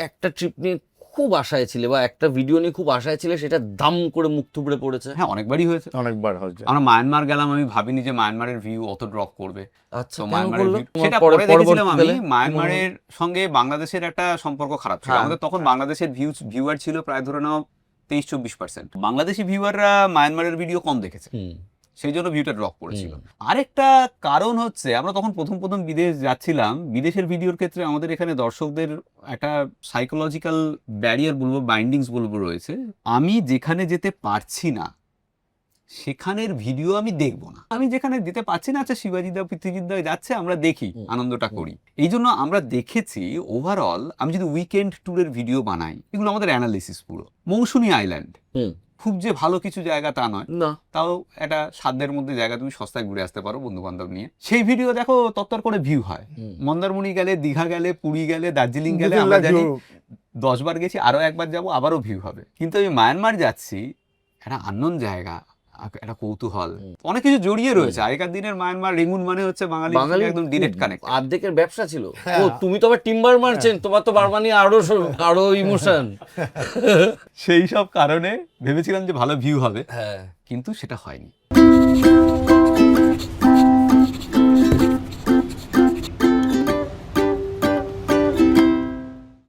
একটা ট্রিপ নিয়ে খুব আশায় ছিলে বা একটা ভিডিও নিয়ে খুব আশায় ছিলে সেটা দাম করে মুখ থুবড়ে পড়েছে? হ্যাঁ অনেকবারই হয়েছে। অনেকবার হচ্ছে আমরা মায়ানমার গেলাম আমি ভাবিনি যে মায়ানমারের ভিউ অত ড্রপ করবে। আচ্ছা মায়ানমারের সেটা পরে- দেখেছিলাম আমি। মায়ানমারের সঙ্গে বাংলাদেশের একটা সম্পর্ক খারাপ ছিল। হ্যাঁ। আমাদের তখন বাংলাদেশের ভিউজ ভিউয়ার ছিল প্রায় ধরে নাও তেইশ চব্বিশ পার্সেন্ট বাংলাদেশি ভিউয়াররা মায়ানমারের ভিডিও কম দেখেছে। সেই জন্য ভিউটা ড্রপ করেছিল। আরেকটা কারণ হচ্ছে আমরা তখন প্রথম প্রথম বিদেশ যাচ্ছিলাম বিদেশের ভিডিওর ক্ষেত্রে আমাদের এখানে দর্শকদের একটা সাইকোলজিক্যাল ব্যারিয়ার বলব বাইন্ডিংস বলব রয়েছে। আমি যেখানে যেতে পারছি না সেখানের ভিডিও আমি দেখব না। আমি যেখানে যেতে পারছি না আচ্ছা শিবাজিদা পৃথ্বীজিদা যাচ্ছে আমরা দেখি আনন্দটা করি। এই জন্য আমরা দেখেছি ওভারঅল আমি যদি উইকেন্ড ট্যুরের ভিডিও বানাই এগুলো আমাদের অ্যানালিসিস পুরো। মৌসুমী আইল্যান্ড। খুব যে ভালো কিছু জায়গা তা নয়। না। তাও একটা সাধ্যের মধ্যে জায়গা তুমি সস্তায় ঘুরে আসতে পারো বন্ধু বান্ধব নিয়ে। সেই ভিডিও দেখো তত্তর করে ভিউ হয়। মন্দারমণি গেলে দীঘা গেলে পুরী গেলে দার্জিলিং গেলে আমরা জানি দশবার গেছি আরও একবার যাব আবারও ভিউ হবে। কিন্তু আমি মায়ানমার যাচ্ছি একটা আনন্দ জায়গা। একটা কৌতূহল। অনেক কিছু জড়িয়ে রয়েছে। আগেকার দিনের মায়ানমার রেঙ্গুন মানে হচ্ছে বাঙালি বাঙালি একদম ডিরেক্ট কানেক্ট অর্ধেকের ব্যবসা ছিল। ও হ্যাঁ। তুমি তো আবার টিম্বার মারছেন তোমার তো বারবার আরও আরও ইমোশন সেই সব কারণে ভেবেছিলাম যে ভালো ভিউ হবে। হ্যাঁ। কিন্তু সেটা হয়নি।